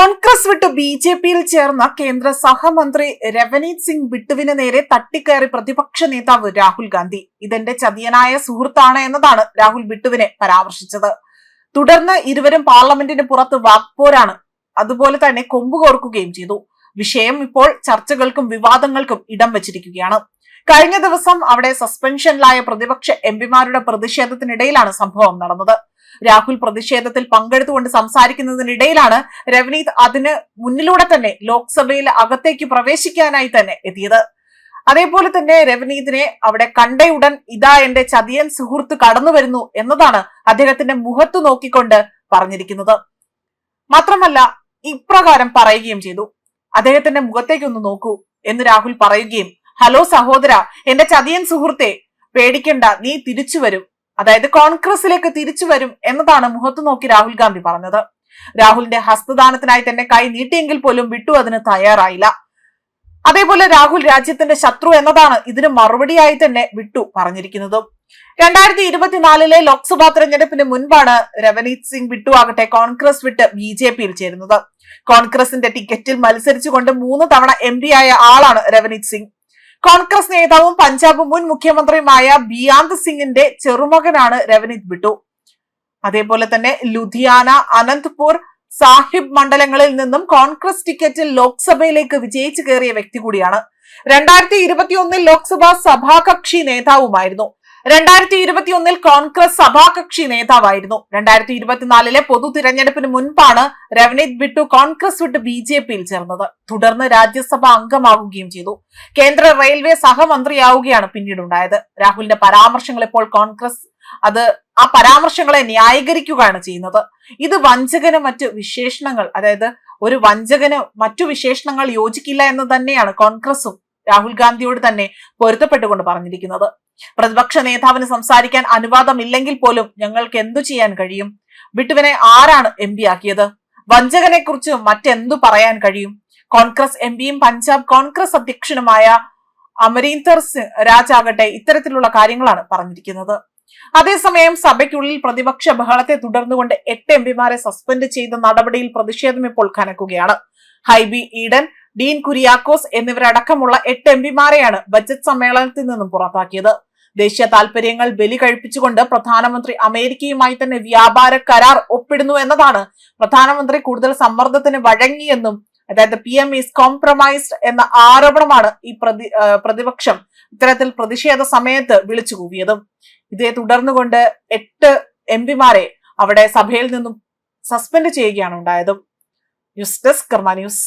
കോൺഗ്രസ് വിട്ട് B J പിയിൽ ചേർന്ന കേന്ദ്ര സഹമന്ത്രി രവനീത് സിംഗ് ബിട്ടുവിന് നേരെ തട്ടിക്കയറി പ്രതിപക്ഷ നേതാവ് രാഹുൽ ഗാന്ധി. ഇതെന്റെ ചതിയനായ സുഹൃത്താണ് എന്നതാണ് രാഹുൽ ബിട്ടുവിനെ പരാമർശിച്ചത്. തുടർന്ന് ഇരുവരും പാർലമെന്റിന് പുറത്ത് വാക്പോരാണ് അതുപോലെ തന്നെ കൊമ്പുകോർക്കുകയും ചെയ്തു. വിഷയം ഇപ്പോൾ ചർച്ചകൾക്കും വിവാദങ്ങൾക്കും ഇടം വച്ചിരിക്കുകയാണ്. കഴിഞ്ഞ ദിവസം അവിടെ സസ്പെൻഷനിലായ പ്രതിപക്ഷ എംപിമാരുടെ പ്രതിഷേധത്തിനിടയിലാണ് സംഭവം നടന്നത്. രാഹുൽ പ്രതിഷേധത്തിൽ പങ്കെടുത്തുകൊണ്ട് സംസാരിക്കുന്നതിനിടയിലാണ് രവനീത് അതിന് മുന്നിലൂടെ തന്നെ ലോക്സഭയിൽ അകത്തേക്ക് പ്രവേശിക്കാനായി തന്നെ എത്തിയത്. അതേപോലെ തന്നെ രവനീതിനെ അവിടെ കണ്ടയുടൻ ഇതാ എന്റെ ചതിയൻ സുഹൃത്ത് കടന്നു വരുന്നു എന്നതാണ് അദ്ദേഹത്തിന്റെ മുഖത്ത് നോക്കിക്കൊണ്ട് പറഞ്ഞിരിക്കുന്നത്. മാത്രമല്ല ഇപ്രകാരം പറയുകയും ചെയ്തു. അദ്ദേഹത്തിന്റെ മുഖത്തേക്കൊന്ന് നോക്കൂ എന്ന് രാഹുൽ പറയുകയും ഹലോ സഹോദര എന്റെ ചതിയൻ സുഹൃത്തെ പേടിക്കണ്ട നീ തിരിച്ചു വരും. അതായത് കോൺഗ്രസിലേക്ക് തിരിച്ചു വരും എന്നതാണ് മുഖത്ത് നോക്കി രാഹുൽ ഗാന്ധി പറഞ്ഞത്. രാഹുലിന്റെ ഹസ്തദാനത്തിനായി തന്നെ കൈ നീട്ടിയെങ്കിൽ പോലും വിട്ടു അതിന് തയ്യാറായില്ല. അതേപോലെ രാഹുൽ രാജ്യത്തിന്റെ ശത്രു എന്നതാണ് ഇതിന് മറുപടിയായി തന്നെ വിട്ടു പറഞ്ഞിരിക്കുന്നത്. രണ്ടായിരത്തി ഇരുപത്തിനാലിലെ ലോക്സഭാ തെരഞ്ഞെടുപ്പിന് മുൻപാണ് രവനീത് സിംഗ് വിട്ടു ആകട്ടെ കോൺഗ്രസ് വിട്ട് ബി ജെ പിയിൽ ചേരുന്നത്. കോൺഗ്രസിന്റെ ടിക്കറ്റിൽ മത്സരിച്ചുകൊണ്ട് മൂന്ന് തവണ എം ആയ ആളാണ് രവനീത് സിംഗ്. കോൺഗ്രസ് നേതാവും പഞ്ചാബ് മുൻ മുഖ്യമന്ത്രിയുമായ ബിയാന്ത് സിംഗിന്റെ ചെറുമകനാണ് രവനീത് ബിട്ടു. അതേപോലെ തന്നെ ലുധിയാന അനന്ത്പൂർ സാഹിബ് മണ്ഡലങ്ങളിൽ നിന്നും കോൺഗ്രസ് ടിക്കറ്റിൽ ലോക്സഭയിലേക്ക് വിജയിച്ചു കയറിയ വ്യക്തി കൂടിയാണ്. രണ്ടായിരത്തി ഇരുപത്തിയൊന്നിൽ ലോക്സഭാ സഭാകക്ഷി നേതാവുമായിരുന്നു. രണ്ടായിരത്തി ഇരുപത്തിയൊന്നിൽ കോൺഗ്രസ് സഭാകക്ഷി നേതാവായിരുന്നു. രണ്ടായിരത്തി ഇരുപത്തിനാലിലെ പൊതു തിരഞ്ഞെടുപ്പിന് മുൻപാണ് രവനീത് ബിട്ടു കോൺഗ്രസ് വിട്ട് ബി ജെ പിയിൽ ചേർന്നത്. തുടർന്ന് രാജ്യസഭ അംഗമാവുകയും ചെയ്തു. കേന്ദ്ര റെയിൽവേ സഹമന്ത്രിയാവുകയാണ് പിന്നീടുണ്ടായത്. രാഹുലിന്റെ പരാമർശങ്ങൾ ഇപ്പോൾ കോൺഗ്രസ് അത് ആ പരാമർശങ്ങളെ ന്യായീകരിക്കുകയാണ് ചെയ്യുന്നത്. ഇത് വഞ്ചകന് മറ്റു വിശേഷണങ്ങൾ അതായത് ഒരു വഞ്ചകന് മറ്റു വിശേഷണങ്ങൾ യോജിക്കില്ല എന്ന് തന്നെയാണ് കോൺഗ്രസും രാഹുൽ ഗാന്ധിയോട് തന്നെ പൊരുത്തപ്പെട്ടുകൊണ്ട് പറഞ്ഞിരിക്കുന്നത്. പ്രതിപക്ഷ നേതാവിന് സംസാരിക്കാൻ അനുവാദമില്ലെങ്കിൽ പോലും ഞങ്ങൾക്ക് എന്തു ചെയ്യാൻ കഴിയും? വിട്ടുവിനെ ആരാണ് എം പി ആക്കിയത്? വഞ്ചകനെ കുറിച്ച് മറ്റെന്തു പറയാൻ കഴിയും? കോൺഗ്രസ് എം പിയും പഞ്ചാബ് കോൺഗ്രസ് അധ്യക്ഷനുമായ അമരീന്ദർ സിംഗ് രാജാകട്ടെ ഇത്തരത്തിലുള്ള കാര്യങ്ങളാണ് പറഞ്ഞിരിക്കുന്നത്. അതേസമയം സഭയ്ക്കുള്ളിൽ പ്രതിപക്ഷ ബഹളത്തെ തുടർന്നുകൊണ്ട് എട്ട് എം പിമാരെ സസ്പെൻഡ് ചെയ്ത നടപടിയിൽ പ്രതിഷേധം ഇപ്പോൾ കനക്കുകയാണ്. ഹൈബി ഈഡൻ ഡീൻ കുര്യാക്കോസ് എന്നിവരടക്കമുള്ള എട്ട് എം പിമാരെയാണ് ബജറ്റ് സമ്മേളനത്തിൽ നിന്നും പുറത്താക്കിയത്. ദേശീയ താൽപര്യങ്ങൾ ബലി കഴിപ്പിച്ചുകൊണ്ട് പ്രധാനമന്ത്രി അമേരിക്കയുമായി തന്നെ വ്യാപാര കരാർ ഒപ്പിടുന്നു എന്നതാണ് പ്രധാനമന്ത്രി കൂടുതൽ സമ്മർദ്ദത്തിന് വഴങ്ങിയെന്നും അതായത് പി എം ഈസ് കോംപ്രമൈസ്ഡ് എന്ന ആരോപണമാണ് ഈ പ്രതി പ്രതിപക്ഷം ഇത്തരത്തിൽ പ്രതിഷേധ സമയത്ത് വിളിച്ചു കൂവിയതും. ഇതേ തുടർന്നുകൊണ്ട് എട്ട് എം പിമാരെ അവിടെ സഭയിൽ നിന്നും സസ്പെൻഡ് ചെയ്യുകയാണ് ഉണ്ടായതും. News desk Karma news.